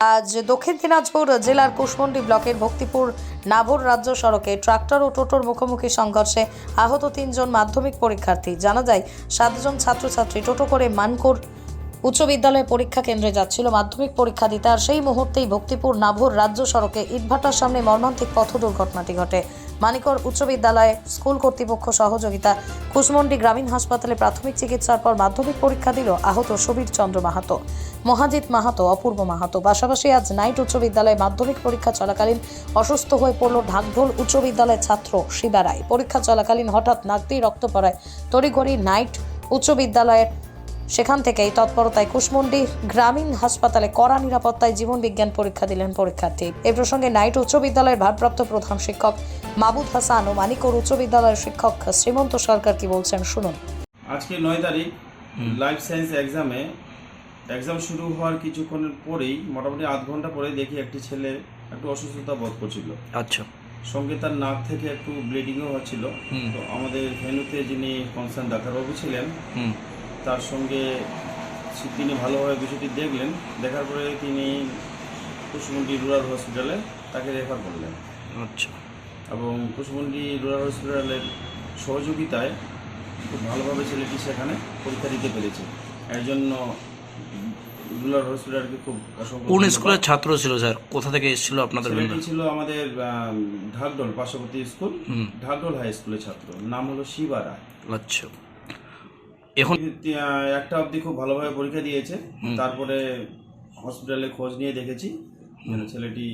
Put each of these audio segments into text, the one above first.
আজ দক্ষিণ দিনাজপুর জেলার কুশমন্ডি ব্লকের ভক্তিপুর নাভর রাজ্য সড়কে ট্রাক্টর ও টোটোর মুখোমুখি সংঘর্ষে আহত তিনজন মাধ্যমিক পরীক্ষার্থী। জানা যায়, সাতজন ছাত্রছাত্রী টোটো করে মানকোর উচ্চ বিদ্যালয়ে পরীক্ষা কেন্দ্রে যাচ্ছিল, মাধ্যমিক পরীক্ষা দিতে। আর সেই মুহূর্তেই ভক্তিপুর নাভর রাজ্য সড়কে ইটভাটার সামনে মর্মান্তিক পথ দুর্ঘটনাটি ঘটে। মানিকর উচ্চ বিদ্যালয়ে স্কুল কর্তৃপক্ষ সহযোগিতা। কুশমন্ডি গ্রামীণ হাসপাতালে প্রাথমিক চিকিৎসার পর মাধ্যমিক পরীক্ষা দিল আহত সুবীর চন্দ্র মাহাতো। মহাজিৎ মাহাতো, অপূর্ব মাহাতো। পাশাপাশি আজ নাইট উচ্চ বিদ্যালয়ে মাধ্যমিক পরীক্ষা চলাকালীন অসুস্থ হয়ে পড়ল ঢাকঢোল উচ্চ বিদ্যালয়ের ছাত্র শিবা রায়। পরীক্ষা চলাকালীন হঠাৎ নাক দিয়ে রক্ত পড়ায় তড়িঘড়ি নাইট উচ্চ বিদ্যালয়ের সেখান থেকেই তৎপরতায় কুশমন্ডি গ্রামীণ হাসপাতালে কড়া নিরাপত্তায় জীবন বিজ্ঞান পরীক্ষা দিলেন পরীক্ষার্থী। এ প্রসঙ্গে নাইট উচ্চ বিদ্যালয়ের ভারপ্রাপ্ত প্রধান শিক্ষক মাবুদ হাসান ও মানিকর উচ্চ বিদ্যালয়ের শিক্ষক শ্রীমন্ত সরকার কি বলছেন শুনুন। আজকে নয় তারিখ লাইফ সায়েন্স এক্সামে এক্সাম শুরু হওয়ার কিছুক্ষণ পরেই মোটামুটি আধ ঘণ্টা পরে দেখি একটি ছেলে একটু অসুস্থতা বোধ করছিল। আচ্ছা। সঙ্গে তার নাক থেকে একটু ব্লিডিংও হচ্ছিল। তো আমাদের ভেনুতে যিনি কনসার্ন ডাক্তারবাবু ছিলেন হুম। তার সঙ্গে তিনি ভালোভাবে বিষয়টি দেখলেন। দেখার পরে তিনি কুশমন্ডি রুরাল হসপিটালে তাকে রেফার করলেন। আচ্ছা। এবং কুশমন্ডি রুরাল হসপিটালের সহযোগিতায় খুব ভালোভাবে ছেলেটি সেখানে পরীক্ষা দিতে পেরেছে। এর জন্য রুরাল হসপিটালকে খুব অসংখ্য কোন স্কুলের ছাত্র ছিল স্যার? কোথা থেকে এসেছিল আপনাদের ছেলেটি ছিল আমাদের ঢাকডোল পার্শ্ববর্তী স্কুল ঢাকডোল হাই স্কুলের ছাত্র। নাম হলো শিবা রায় আচ্ছা। এখন একটা অবধি খুব ভালোভাবে পরীক্ষা দিয়েছে। তারপরে হসপিটালে খোঁজ নিয়ে দেখেছি। মানে ছেলেটি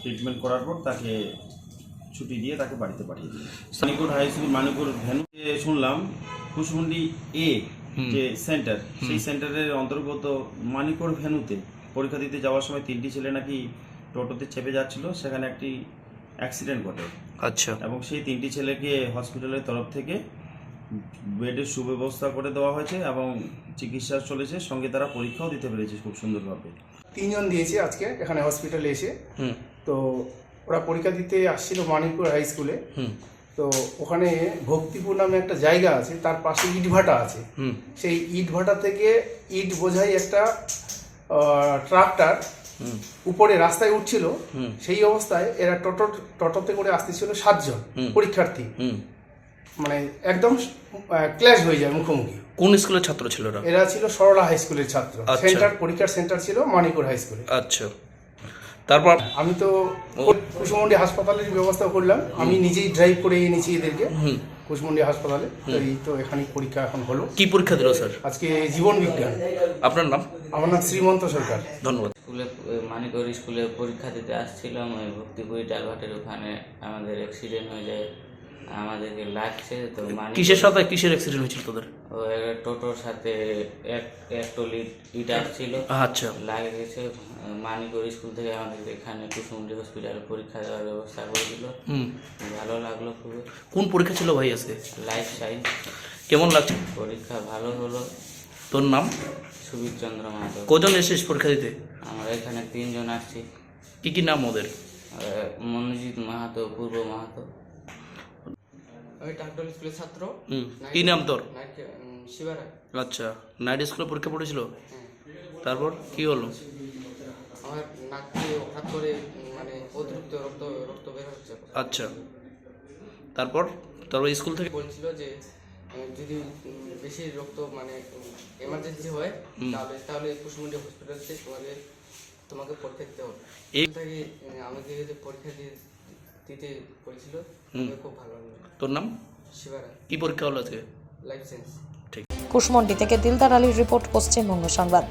ট্রিটমেন্ট করার পর তাকে ছুটি দিয়ে তাকে বাড়িতে পাঠিয়ে মানিকুর হাই স্কুল মানিকুর ভ্যানু শুনলাম কুশমুন্ডি এ যে সেন্টার সেই সেন্টারের অন্তর্গত মানিকর ভ্যানুতে পরীক্ষা দিতে যাওয়ার সময় তিনটি ছেলে নাকি টোটোতে চেপে যাচ্ছিল। সেখানে একটি অ্যাক্সিডেন্ট ঘটে। আচ্ছা। এবং সেই তিনটি ছেলেকে হসপিটালের তরফ থেকে বেডের সুব্যবস্থা করে দেওয়া হয়েছে এবং চিকিৎসা চলেছে। সঙ্গে তারা পরীক্ষাও দিতে পেরেছে খুব সুন্দরভাবে। তিনজন দিয়েছে আজকে এখানে হসপিটালে এসে। হুম। তো ওরা পরীক্ষা দিতে আসছিল মানিকপুর হাই স্কুলে তো ওখানে ভক্তিপুর নামে একটা জায়গা আছে তার পাশে ইটভাটা আছে। হুম। সেই ইটভাটা থেকে ইট বোঝাই একটা ট্রাক্টর উপরে রাস্তায় উঠছিল। হুম। সেই অবস্থায় এরা টোটো টোটোতে করে আসতেছিল সাতজন পরীক্ষার্থী। হুম। মানে একদম ক্ল্যাশ হয়ে যায় মুখোমুখি। কোন স্কুলের ছাত্র ছিল ওরা? এরা ছিল সরলা হাই স্কুলের ছাত্র। আচ্ছা। সেন্টার পরীক্ষার সেন্টার ছিল মানিকপুর হাই স্কুলে আচ্ছা। তারপর? আমি তো কুশমন্ডি হাসপাতালের ব্যবস্থা করলাম। আমি নিজেই ড্রাইভ করে এনেছি এদেরকে। হুম। কুশমন্ডি হাসপাতালে। তো এই তো এখানে পরীক্ষা এখন হলো। কি পরীক্ষা দিল স্যার? আজকে জীবন বিজ্ঞান। আপনার নাম? আমার নাম শ্রীমন্ত সরকার। ধন্যবাদ। স্কুলে মানিকর স্কুলে পরীক্ষা দিতে আসছিলাম ওই ভক্তিপুরি ডালভাটের ওখানে আমাদের অ্যাক্সিডেন্ট হয়ে যায়। আমাদেরকে লাগছে তো মানিক কিসের সাথে কিসের অ্যাক্সিডেন্ট হয়েছিল তোদের? ও একটা টোটোর সাথে এক এক টলি ইট আসছিল। আচ্ছা। লাগে গেছে মানিকর স্কুল থেকে আমাদের এখানে কুসুমডি হসপিটালে পরীক্ষা দেওয়ার ব্যবস্থা করে দিল। ভালো লাগল খুবই। কোন পরীক্ষা ছিল ভাই আজকে? লাইফ সাইন্স কেমন লাগছে? পরীক্ষা ভালো হলো। তোর নাম? সুবীর চন্দ্র মাহাতো। কজন এসেছিস পরীক্ষা দিতে? আমরা এখানে তিনজন আসছি। কি কি নাম ওদের? মনোজিৎ মাহাতো পূর্ব মাহাতো। আমি টাকডল স্কুলের ছাত্র। কি নাম তোর? নাইট শিবারা আচ্ছা নাইট স্কুলে পরীক্ষা পড়েছিল? তারপর কি হলো? আমার নাক দিয়ে হঠাৎ করে মানে অতিরিক্ত রক্ত রক্ত বের হচ্ছে। আচ্ছা তারপর? তারপর স্কুল থেকে? বলছিল যে যদি বেশি রক্ত মানে এমার্জেন্সি হয় তাহলে তাহলে কুসুমন্ডি হসপিটাল থেকে তোমাকে তোমাকে পরীক্ষা দিতে হবে। এই- থেকে আমাকে যে পরীক্ষা দিয়ে দিতে বলেছিল খুব ভালো তোর নাম? শিবারা কি পরীক্ষা হলো আজকে? লাইফ সায়েন্স ঠিক। কুশমন্ডি থেকে দিলদার আলীর রিপোর্ট পশ্চিমবঙ্গ সংবাদ।